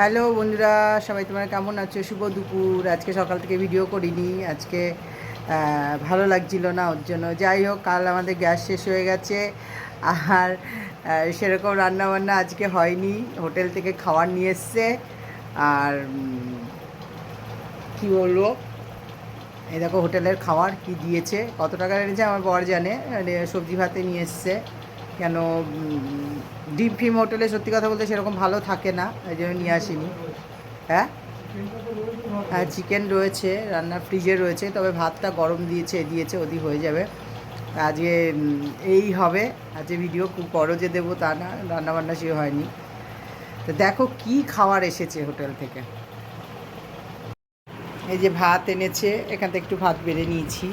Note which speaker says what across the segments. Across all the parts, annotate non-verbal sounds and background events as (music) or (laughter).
Speaker 1: Hello বন্ধুরা, সবাই তোমরা কেমন আছো? শুভ দুপুর। আজকে সকাল থেকে ভিডিও করিনি। আজকে ভালো লাগছিল না ওর জন্য। যাই হোক, কাল আমাদের গ্যাস শেষ হয়ে গেছে। আর সেরকম রান্নাবান্না আজকে হয়নি। হোটেল থেকে খাবার নিয়ে এসছে। আর কি বলব? এই দেখো, হোটেলের খাবার কি দিয়েছে, কত টাকা এনেছে আমার বর জানে। মানে সবজি ভাতে নিয়ে এসছে। কেন ডিম ফিম হোটেলে সত্যি কথা বলতে সেরকম ভালো থাকে না, এই জন্য নিয়ে আসিনি। হ্যাঁ? হ্যাঁ চিকেন রয়েছে রান্নার ফ্রিজে রয়েছে, তবে ভাতটা গরম দিয়েছে দিয়েছে ওদি হয়ে যাবে। আজকে এই হবে, আজকে ভিডিও খুব বড় যে দেবো তা না, রান্নাবান্না সে হয়নি। তো দেখো কি খাওয়ার এসেছে হোটেল থেকে। এই যে ভাত এনেছে, এখান থেকে একটু ভাত বেড়ে নিয়েছি।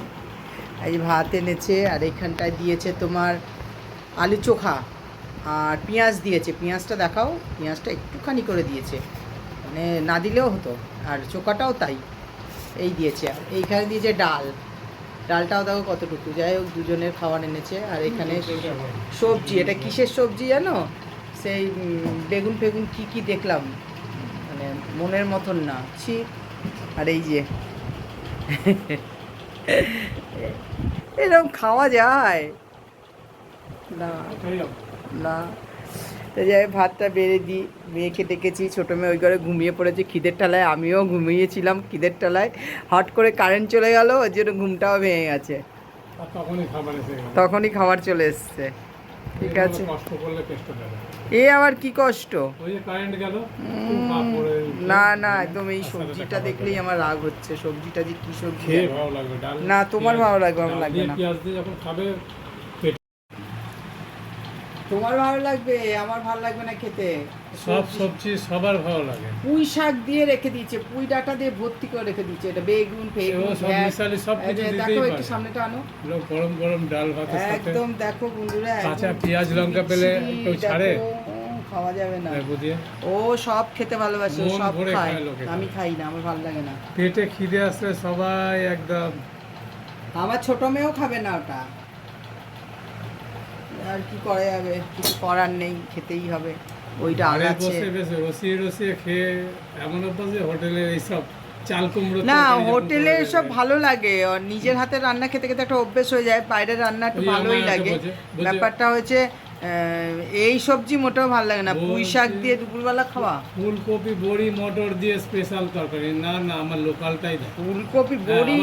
Speaker 1: এই যে ভাত এনেছে, আর এখানটায় দিয়েছে তোমার আলু চোখা আর পেঁয়াজ দিয়েছে। পেঁয়াজটা দেখাও, পেঁয়াজটা একটুখানি করে দিয়েছে। মানে না দিলেও হতো, আর চোখাটাও তাই। এই দিয়েছে আর। এইখানে দিয়েছে ডাল। ডালটাও দেখো কতটুকু। যাই হোক, দুজনের খাবার এনেছে। আর এখানে সবজি, এটা কিসের সবজি জানো? সেই বেগুন ফেগুন কি কি দেখলাম? মানে মনের মতন না। ছি। আর এই যে (laughs) এরকম খাওয়া যায়। না। না। তো যাই ভাতটা বেড়ে দিই। মেয়েকে ডেকেছি ছোটো মেয়ে ওই ঘরে ঘুমিয়ে পড়েছে। খিদের টালায় আমিও ঘুমিয়েছিলাম খিদের টালায় হট করে কারেন্ট চলে গেল ওর জন্য ঘুমটাও ভেঙে গেছে।
Speaker 2: তখনই খাবার
Speaker 1: চলে এসছে। ঠিক আছে। এ আবার কি কষ্ট?
Speaker 2: ওই
Speaker 1: না না একদম এই সবজিটা দেখলেই আমার রাগ হচ্ছে। সবজিটা যে কি সবজি। না, তোমার ভালো লাগবে, আমার লাগবে না।
Speaker 2: পেঁয়াজ দিয়ে যখন খাবে পেট
Speaker 1: তোমার ভালো লাগবে আমার ভালো লাগবে না খেতে?
Speaker 2: সব সবজি সবার ভালো লাগে।
Speaker 1: পুঁই শাক দিয়ে রেখে দিয়েছে পুঁই ডাটা দিয়ে ভর্তি করে রেখে দিয়েছে এটা বেগুন ফেগুন
Speaker 2: সব কিছু
Speaker 1: দেখো একটু সামনেটা আনো।
Speaker 2: গরম গরম ডাল ভাতের সাথে।
Speaker 1: একদম দেখো বন্ধুরা
Speaker 2: কাঁচা পেঁয়াজ লঙ্কা পেলে কেউ ছাড়ে?
Speaker 1: খাওয়া যাবে না। ও সব খেতে ভালোবাসে সব খায়। আমি খাই না আমার ভালো লাগে না।
Speaker 2: পেটে খিদে আসলে সবাই একদম
Speaker 1: আমার ছোট মেয়েও খাবে না ওটা। আর কি করা যাবে? কিছু করার নেই খেতেই হবে। ওইটা আগাচ্ছে।
Speaker 2: রসিয়ে রসিয়ে খেয়ে এমন অভ্যাস হোটেলের এইসব
Speaker 1: না হোটেলে সব ভালো লাগে। আর নিজের হাতে রান্না খেতে খেতে একটা অভ্যেস হয়ে যায় বাইরের রান্না একটু ভালোই লাগে। ব্যাপারটা হচ্ছে এই সবজি মোটেও ভালো লাগে না। পুঁই শাক দিয়ে দুপুরবেলা খাওয়া।
Speaker 2: ফুলকপি বড়ি মটর দিয়ে স্পেশাল তরকারি। না না আমার লোকালটাই
Speaker 1: ফুলকপি
Speaker 2: হ্যাঁ,
Speaker 1: বড়ি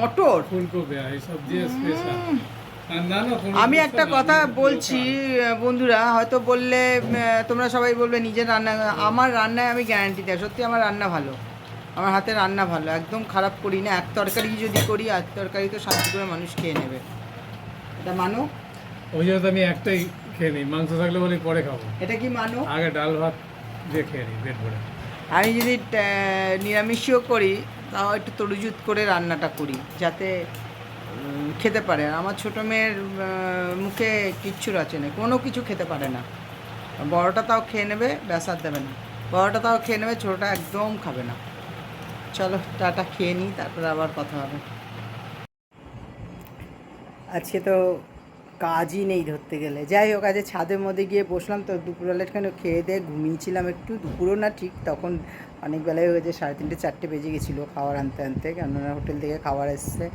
Speaker 1: মটর?
Speaker 2: ফুলকপি এইসব দিয়ে স্পেশাল
Speaker 1: আমি একটা কথা বলছি বন্ধুরা হয়তো বললে তোমরা সবাই বলবে নিজের রান্না আমার রান্নায় আমি গ্যারান্টি দেয় সত্যি আমার রান্না ভালো। আমার হাতে রান্না ভালো একদম খারাপ করি না এক তরকারি যদি করি এক তরকারি তো শান্তি করে মানুষ খেয়ে নেবে। এটা মানো?
Speaker 2: ওই জন্য আমি একটাই খেয়ে নিই মাংস থাকলে বলি পরে খাব।
Speaker 1: এটা কি মানো?
Speaker 2: আগে ডাল ভাত দিয়ে খেয়ে নিই পেট ভরে।
Speaker 1: আমি যদি নিরামিষও করি তাও একটু তরুজুত করে রান্নাটা করি যাতে খেতে পারে। আমার ছোটো মেয়ের মুখে কিচ্ছু আছে না কোনো কিছু খেতে পারে না। বড়টা তাও খেয়ে নেবে ব্যাসার দেবে না। বড়টা তাও খেয়ে নেবে, ছোটোটা একদম খাবে না। চলো, টাটা, খেয়ে নিই, তারপরে আবার কথা হবে। আজকে তো কাজই নেই ধরতে গেলে। যাই হোক আজকে ছাদের মধ্যে গিয়ে বসলাম তো, দুপুরবেলা একটু খেয়ে দিয়ে ঘুমিয়েছিলাম একটু। দুপুরও না ঠিক, তখন অনেক বেলায় হয়েছে সাড়ে তিনটে, চারটে বেজে গেছিল খাবার আনতে আনতে। কেননা হোটেল থেকে খাবার এসছে।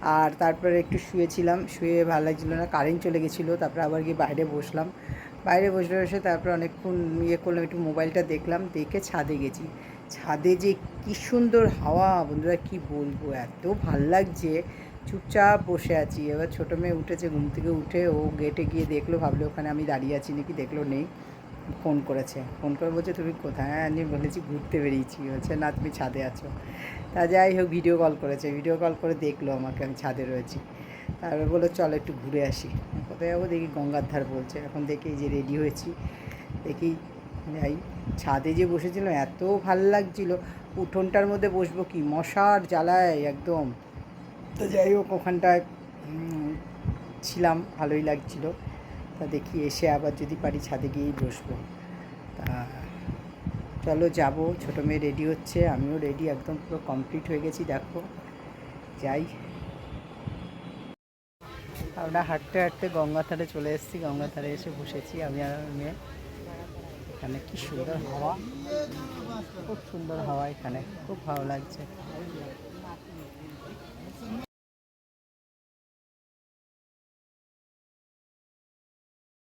Speaker 1: আর তারপরে একটু শুয়েছিলাম, শুয়ে ভালো লাগছিল না, কারেন্ট চলে গেছিল, তারপরে আবার গিয়ে বাইরে বসলাম। বাইরে বসে বসে তারপরে অনেকক্ষণ ইয়ে করলাম, একটু মোবাইলটা দেখলাম, দেখে ছাদে গেছি। ছাদে যে কি সুন্দর হাওয়া, বন্ধুরা কি বলব? এত ভালো লাগছে। চুপচাপ বসে আছি। এবার ছোটো মেয়ে উঠেছে, ঘুম থেকে উঠে ও গেটে গিয়ে দেখল, ভাবলো ওখানে আমি দাঁড়িয়ে আছি নাকি? দেখল নেই। ফোন করেছে। ফোন করে বলছে, তুমি কোথায়? হ্যাঁ আমি বলেছি ঘুরতে বেরিয়েছি। বলছে, না, তুমি ছাদে আছো। তা যাই হোক ভিডিও কল করেছে। ভিডিও কল করে দেখল আমাকে, আমি ছাদে রয়েছি। তারপরে বলল, চলো একটু ঘুরে আসি। কোথায় যাব? দেখি গঙ্গার ধার বলছে। এখন দেখি যে রেডি হয়েছি। দেখি যাই ছাদে যে বসেছিলাম এত ভালো লাগছিল। উঠোনটার মধ্যে বসবো কি? মশার জ্বালায় একদম। তো যাই হোক, ওখানটায় ছিলাম, ভালোই লাগছিল। তা দেখি এসে আবার যদি পারি ছাদে গিয়েই বসবো। তা চলো যাব, ছোটো মেয়ে রেডি হচ্ছে, আমিও রেডি একদম পুরো কমপ্লিট হয়ে গেছি, দেখো। যাই। আমরা হাঁটতে হাঁটতে গঙ্গা ধারে চলে এসেছি গঙ্গা ধারে এসে বসেছি, আমি আর মেয়ে। এখানে কি সুন্দর হাওয়া। খুব সুন্দর হাওয়া এখানে খুব ভালো লাগছে।